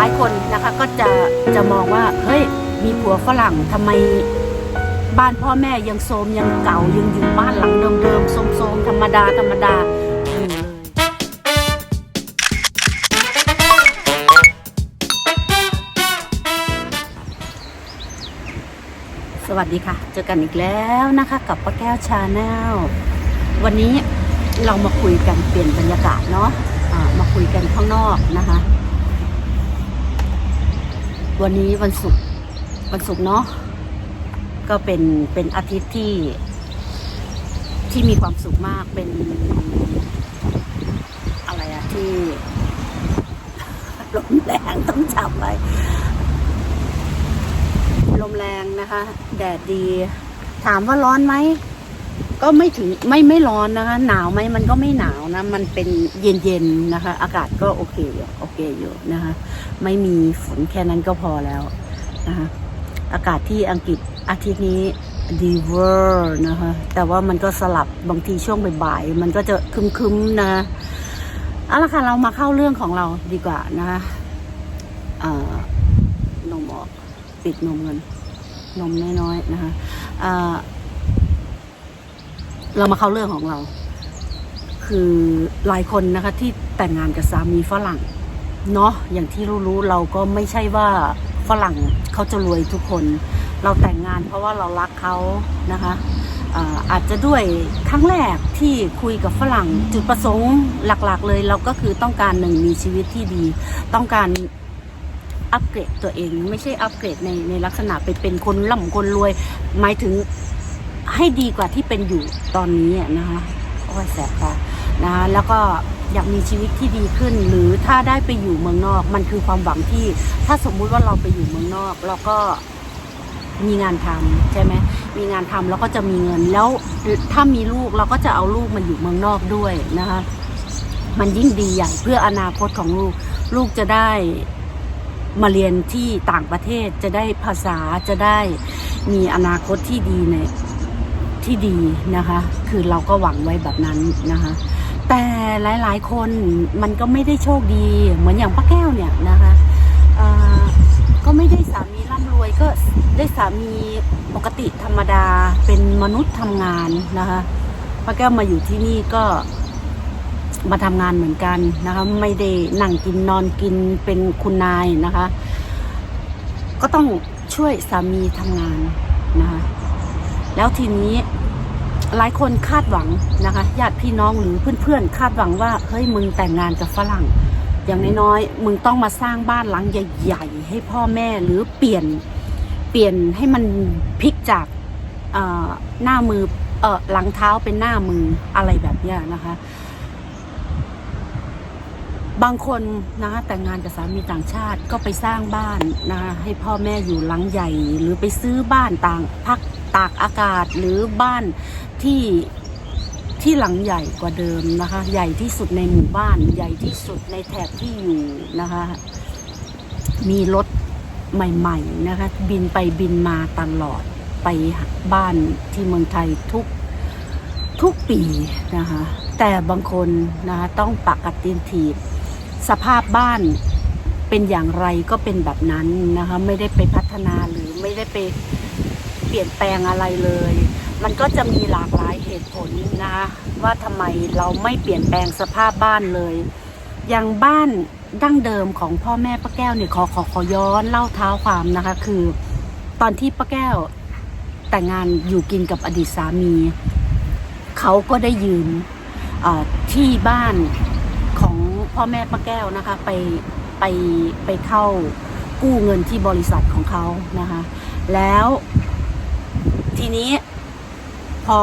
หลายคนนะคะก็จะจะมองว่าเฮ้ยมีผัวฝรั่งทำไมบ้านพ่อแม่ยังโทรมยังเก่ายังอยู่บ้านหลังเดิมๆโทรมๆธรรมดาธรรมดาอยู่เลยสวัสดีค่ะ เจอกันอีกแล้วนะคะกับป้าแก้วชาแนลวันนี้เรามาคุยกันเปลี่ยนบรรยากาศเนาะะมาคุยกันข้างนอกนะคะ วันนี้วันศุกร์วันศุกร์เนาะก็เป็นเป็นอาทิตย์ที่ที่มีความสุขมากเป็น อะไรอะที่ลมแรงต้องจับไว้ลมแรงนะคะ แดดดี ถามว่าร้อนไหม ก็ไม่ถึงไม่ไม่ร้อนนะคะ หนาวไหมมันก็ไม่หนาวนะ มันเป็นเย็นเย็นๆนะคะ อากาศก็โอเคอยู่โอเคอยู่นะคะ ไม่มีฝนแค่นั้นก็พอแล้วนะคะอากาศที่อังกฤษอาทิตย์นี้ดีเวอร์นะคะ แต่ว่ามันก็สลับบางทีช่วงบ่ายๆมันก็จะคึมๆนะคะเอาละค่ะเรามาเข้าเรื่องของเราดีกว่านะคะนมออกปิดนมกันนมน้อยๆนะคะ เรามาเข้าเรื่องของเรา คือหลายคนนะคะที่แต่งงานกับสามีฝรั่งเนาะอย่างที่รู้ๆเราก็ไม่ใช่ว่าฝรั่งเขาจะรวยทุกคน เราแต่งงานเพราะว่าเรารักเขานะคะอาอาจจะด้วยครั้งแรกที่คุยกับฝรั่งจุดประสงค์หลักๆ เลยเราก็คือต้องการหนึ่งมีชีวิตที่ดี ต้องการอัปเกรดตัวเอง ไม่ใช่อัปเกรดในในลักษณะไปเป็นคนร่ำคนรวย หมายถึง ให้ดีกว่าที่เป็นอยู่ตอนนี้นะคะโอ้ยแสบตานะคะแล้วก็อยากมีชีวิตที่ดีขึ้น หรือถ้าได้ไปอยู่เมืองนอก มันคือความหวังที่ ถ้าสมมุติว่าเราไปอยู่เมืองนอก เราก็มีงานทำใช่ไหมมีงานทำแล้วก็จะมีเงินแล้วถ้ามีลูกเราก็จะเอาลูกมาอยู่เมืองนอกด้วยนะคะมันยิ่งดีใหญ่เพื่ออนาคตของลูก ลูกจะได้มาเรียนที่ต่างประเทศจะได้ภาษาจะได้มีอนาคตที่ดีใน ที่ดีนะคะ คือเราก็หวังไว้แบบนั้นนะคะ แต่หลายๆ คนมันก็ไม่ได้โชคดีเหมือนอย่างป้าแก้วเนี่ยนะคะก็ไม่ได้สามีร่ำรวยก็ได้สามีปกติธรรมดาเป็นมนุษย์ทำงานนะคะป้าแก้วมาอยู่ที่นี่ก็มาทำงานเหมือนกันนะคะไม่ได้นั่งกินนอนกินเป็นคุณนายนะคะ ก็ต้องช่วยสามีทำงานนะคะแล้วทีนี้ หลายคนคาดหวังนะคะญาติพี่น้องหรือเพื่อนๆ คาดหวังว่าเฮ้ยมึงแต่งงานกับฝรั่ง อย่างน้อยๆมึงต้องมาสร้างบ้านหลังใหญ่ๆ ให้พ่อแม่หรือเปลี่ยนเปลี่ยนให้มันพลิกจากหน้ามือเออหลังเท้าเป็นหน้ามืออะไรแบบเนี้ยนะคะ บางคนนะคะแต่งงานกับสามีต่างชาติก็ไปสร้างบ้านนะคะให้พ่อแม่อยู่หลังใหญ่ หรือไปซื้อบ้านต่างพัก ตากอากาศหรือบ้านที่ที่หลังใหญ่กว่าเดิมนะคะ ใหญ่ที่สุดในหมู่บ้าน ใหญ่ที่สุดในแถบที่อยู่นะคะ มีรถใหม่ๆนะคะ บินไปบินมาตลอดไปบ้านที่เมืองไทยทุกทุกปีนะคะ แต่บางคนนะคะต้องปักกัดตีนถีบสภาพบ้านเป็นอย่างไรก็เป็นแบบนั้นนะคะ ไม่ได้ไปพัฒนาหรือไม่ได้ไป เปลี่ยนแปลงอะไรเลย มันก็จะมีหลากหลายเหตุผลนะว่าทำไมเราไม่เปลี่ยนแปลงสภาพบ้านเลย อย่างบ้านดั้งเดิมของพ่อแม่ป้าแก้วเนี่ยขอขอขอย้อนเล่าเท้าความนะคะ คือ ตอนที่ป้าแก้วแต่งงานอยู่กินกับอดีตสามี เขาก็ได้ยืมที่บ้านของพ่อแม่ป้าแก้วนะคะ ไปไปไปเข้ากู้เงินที่บริษัทของเขานะคะ แล้ว ทีนี้พอ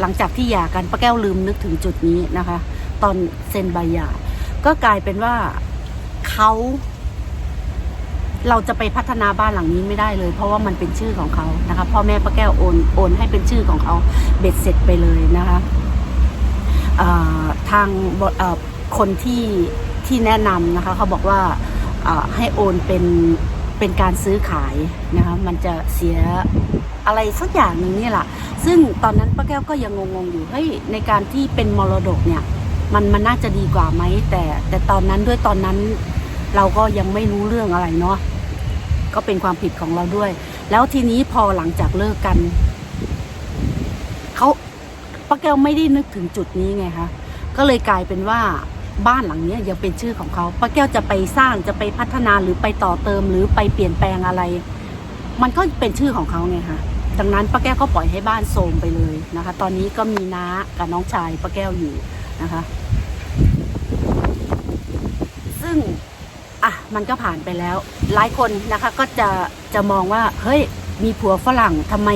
หลังจากที่หย่ากันป้าแก้วลืมนึกถึงจุดนี้นะคะ ตอนเซ็นใบหย่าก็กลายเป็นว่าเขาเราจะไปพัฒนาบ้านหลังนี้ไม่ได้เลย เพราะว่ามันเป็นชื่อของเขานะคะพ่อแม่ป้าแก้วโอนโอนให้เป็นชื่อของเขาเบ็ดเสร็จไปเลยนะคะทางคนที่ที่แนะนำนะคะเขาบอกว่าให้โอนเป็นเป็นการซื้อขายนะคะมันจะเสีย อะไรสักอย่างหนึ่งนี่แหละซึ่งตอนนั้นป้าแก้วก็ยังงงๆอยู่เฮ้ยในการที่เป็นมรดกเนี่ย มันมันน่าจะดีกว่าไหมแต่ แต่ตอนนั้นด้วยตอนนั้นเราก็ยังไม่รู้เรื่องอะไรเนาะก็เป็นความผิดของเราด้วย แล้วทีนี้พอหลังจากเลิกกันเขาป้าแก้วไม่ได้นึกถึงจุดนี้ไงคะก็เลยกลายเป็นว่าบ้านหลังนี้ยังเป็นชื่อของเขาป้าแก้วจะไปสร้างจะไปพัฒนาหรือไปต่อเติมหรือไปเปลี่ยนแปลงอะไร มันก็เป็นชื่อของเขาไงคะ ดังนั้นป้าแก้วก็ปล่อยให้บ้านโทรมไปเลยนะคะ ตอนนี้ก็มีน้ากับน้องชายป้าแก้วอยู่นะคะ ซึ่งอะมันก็ผ่านไปแล้ว หลายคนนะคะก็จะจะมองว่า เฮ้ย มีผัวฝรั่งทำไม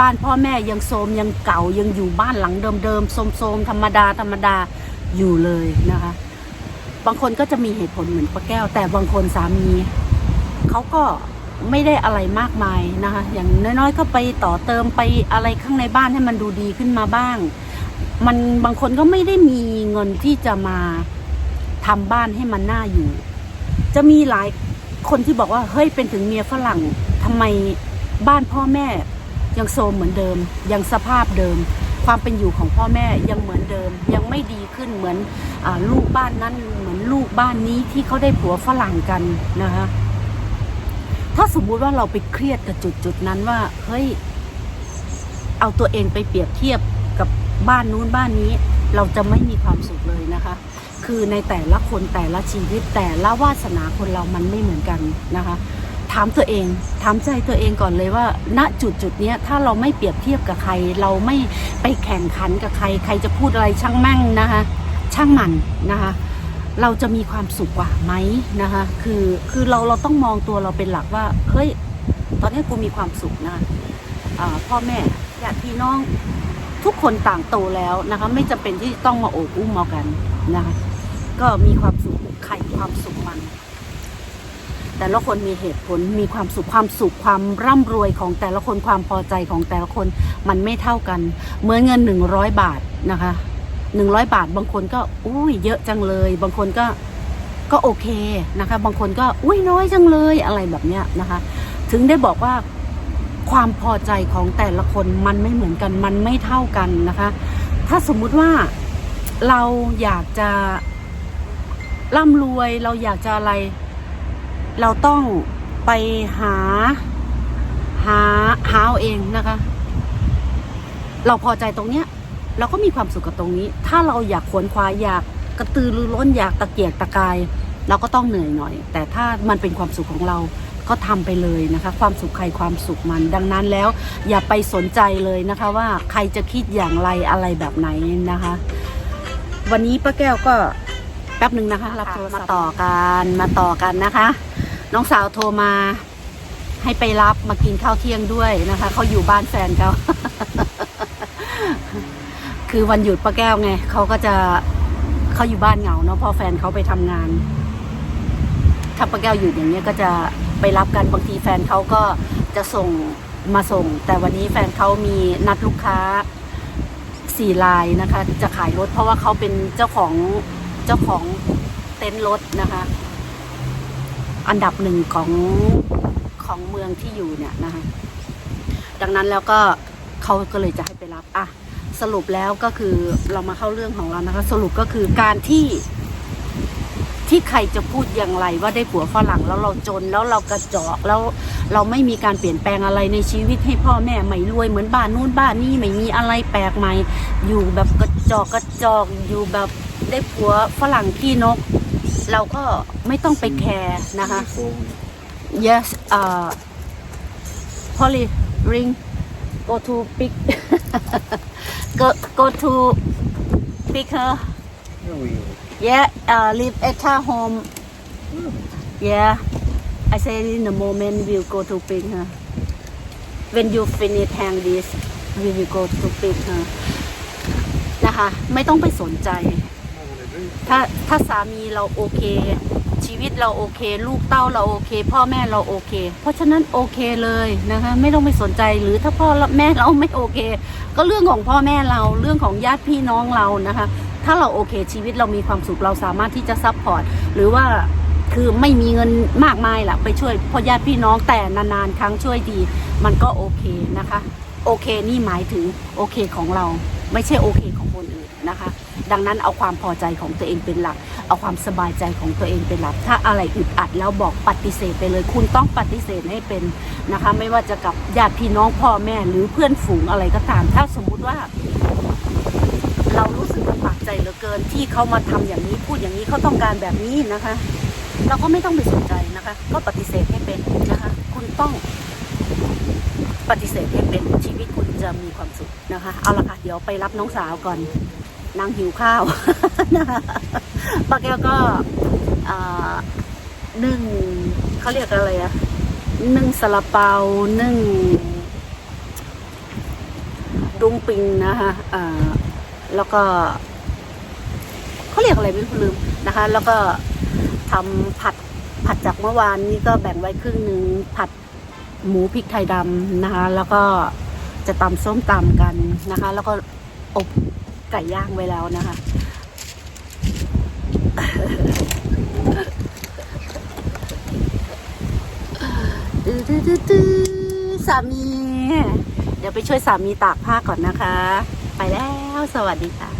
บ้านพ่อแม่ยังโทรมยังเก่ายังอยู่บ้านหลังเดิมๆโทรมๆธรรมดาธรรมดาอยู่เลยนะคะ บางคนก็จะมีเหตุผลเหมือนป้าแก้ว แต่บางคนสามีเขาก็ ไม่ได้อะไรมากมายนะคะ อย่างน้อยๆก็ไปต่อเติมไปอะไรข้างในบ้านให้มันดูดีขึ้นมาบ้าง มันบางคนก็ไม่ได้มีเงินที่จะมาทำบ้านให้มันน่าอยู่ จะมีหลายคนที่บอกว่าเฮ้ยเป็นถึงเมียฝรั่งทำไมบ้านพ่อแม่ยังโทรมเหมือนเดิม ยังสภาพเดิม ความเป็นอยู่ของพ่อแม่ยังเหมือนเดิม ยังไม่ดีขึ้นเหมือนอลูกบ้านนั้นเหมือนลูกบ้านนี้ที่เขาได้ผัวฝรั่งกันนะคะ ถ้าสมมุติว่าเราไปเครียดกับจุดจุดๆนั้นว่า เฮ้ย เอาตัวเองไปเปรียบเทียบกับบ้านนู้นบ้านนี้ เราจะไม่มีความสุขเลยนะคะ คือในแต่ละคนแต่ละชีวิตแต่ละวาสนาคนเรามันไม่เหมือนกันนะคะ ถามตัวเอง ถามใจตัวเองก่อนเลยว่า ณจุดจุดนี้ถ้าเราไม่เปรียบเทียบกับใคร เราไม่ไปแข่งขันกับใคร ใครจะพูดอะไรช่างแม่งนะคะ ช่างมันนะคะ เราจะมีความสุขกว่าไหมนะคะคือคือเราเราต้องมองตัวเราเป็นหลักว่าเฮ้ยตอนนี้กูมีความสุขนะอ่าพ่อแม่ญาติพี่น้องทุกคนต่างโตแล้วนะคะไม่จำเป็นที่ต้องมาโอบอุ้มเอากันนะคะก็มีความสุขใครความสุขมัน แต่ละคนมีเหตุผลมีความสุขความสุขความร่ำรวยของแต่ละคนความพอใจของแต่ละคนมันไม่เท่ากัน เหมือนเงินหนึ่งร้อยบาทนะคะ หนึ่งร้อยบาท บางคนก็อุ้ยเยอะจังเลย บางคนก็ก็โอเคนะคะ บางคนก็อุ้ยน้อยจังเลยอะไรแบบเนี้ยนะคะ ถึงได้บอกว่าความพอใจของแต่ละคนมันไม่เหมือนกันมันไม่เท่ากันนะคะ ถ้าสมมุติว่าเราอยากจะร่ำรวยเราอยากจะอะไร เราต้องไปหาหาหาเอาเองนะคะ เราพอใจตรงเนี้ย เราก็มีความสุขกับตรงนี้ ถ้าเราอยากขวนขวายอยากกระตือรือร้นอยากตะเกียกตะกาย เราก็ต้องเหนื่อยหน่อย แต่ถ้ามันเป็นความสุขของเราก็ทำไปเลยนะคะ ความสุขใครความสุขมัน ดังนั้นแล้วอย่าไปสนใจเลยนะคะว่าใครจะคิดอย่างไรอะไรแบบไหนนะคะ วันนี้ป้าแก้วก็แป๊บหนึ่งนะคะรับโทรศัพท์มาต่อกันมาต่อกันนะคะ น้องสาวโทรมาให้ไปรับมากินข้าวเที่ยงด้วยนะคะเขาอยู่บ้านแฟนเขา คือวันหยุดป้าแก้วไงเขาก็จะเขาอยู่บ้านเหงาเนาะเพอแฟนเขาไปทำงาน ถ้าป้าแก้วอยู่อย่างเนี้ยก็จะไปรับกันบางทีแฟนเขาก็จะส่งมาส่ง แต่วันนี้แฟนเขามีนัดลูกค้าสี่ลายนะคะ จะขายรถเพราะว่าเขาเป็นเจ้าของเจ้าของเต็นท์รถนะคะ อันดับหนึ่งของของเมืองที่อยู่เนี่ยนะคะ ดังนั้นแล้วก็เขาก็เลยจะให้ไปรับอะ สรุปแล้วก็คือเรามาเข้าเรื่องของเรานะคะ สรุปก็คือการที่ ที่ใครจะพูดอย่างไรว่าได้ผัวฝรั่งแล้วเราจนแล้วเรากระจอกแล้วเราไม่มีการเปลี่ยนแปลงอะไรในชีวิตให้พ่อแม่ไม่รวยเหมือนบ้านนู้นบ้านนี้ไม่มีอะไรแปลกใหม่ อยู่แบบกระจอกกระจอกอยู่แบบได้ผัวฝรั่งขี้นก เราก็ไม่ต้องไปแคร์นะคะ yes uh Polly ring go to pick go go to pick her yeah uh leave Etta home yeah I said in a moment we'll go to pick her when you finish hang this we will go to pick her นะคะ ไม่ต้องไปสนใจ ถ้าถ้าสามีเราโอเค ชีวิตเราโอเค ลูกเต้าเราโอเค พ่อแม่เราโอเค เพราะฉะนั้นโอเคเลยนะคะไม่ต้องไปสนใจหรือถ้าพ่อแม่เราไม่โอเค ก็เรื่องของพ่อแม่เราเรื่องของญาติพี่น้องเรานะคะ ถ้าเราโอเคชีวิตเรามีความสุขเราสามารถที่จะซัพพอร์ตหรือว่าคือไม่มีเงินมากมายล่ะไปช่วยพ่อญาติพี่น้องแต่นานๆ ครั้งช่วยดี มันก็โอเคนะคะ โอเคนี่หมายถึงโอเคของเรา ไม่ใช่โอเคของคนอื่นนะคะ ดังนั้นเอาความพอใจของตัวเองเป็นหลัก เอาความสบายใจของตัวเองเป็นหลัก ถ้าอะไรอึดอัดแล้วบอกปฏิเสธไปเลย คุณต้องปฏิเสธให้เป็นนะคะ ไม่ว่าจะกับญาติพี่น้องพ่อแม่หรือเพื่อนฝูงอะไรก็ตาม ถ้าสมมุติว่า เรารู้สึกลำบากใจเหลือเกิน ที่เขามาทำอย่างนี้พูดอย่างนี้เขาต้องการแบบนี้นะคะ เราก็ไม่ต้องไปสนใจนะคะ ก็ปฏิเสธให้เป็นนะคะ คุณต้อง ปฏิเสธให้เป็นชีวิตคุณจะมีความสุขนะคะ เอาละค่ะ เดี๋ยวไปรับน้องสาวก่อนนางหิวข้าวนะคะป้าแก้วก็อ่านึ่งเขาเรียกอะไรอะนึ่งซาลาเปานึ่งดุงปิงนะคะอ่าแล้วก็เขาเรียกอะไรไม่รู้ลืมนะคะ แล้วก็ทำผัดผัดจากเมื่อวานนี้ก็แบ่งไว้ครึ่งหนึ่งผัด หมูพริกไทยดำนะคะ แล้วก็จะตำส้มตำกันนะคะ แล้วก็อบไก่ย่างไว้แล้วนะคะ สามี เดี๋ยวไปช่วยสามีตากผ้าก่อนนะคะ ไปแล้ว สวัสดีค่ะ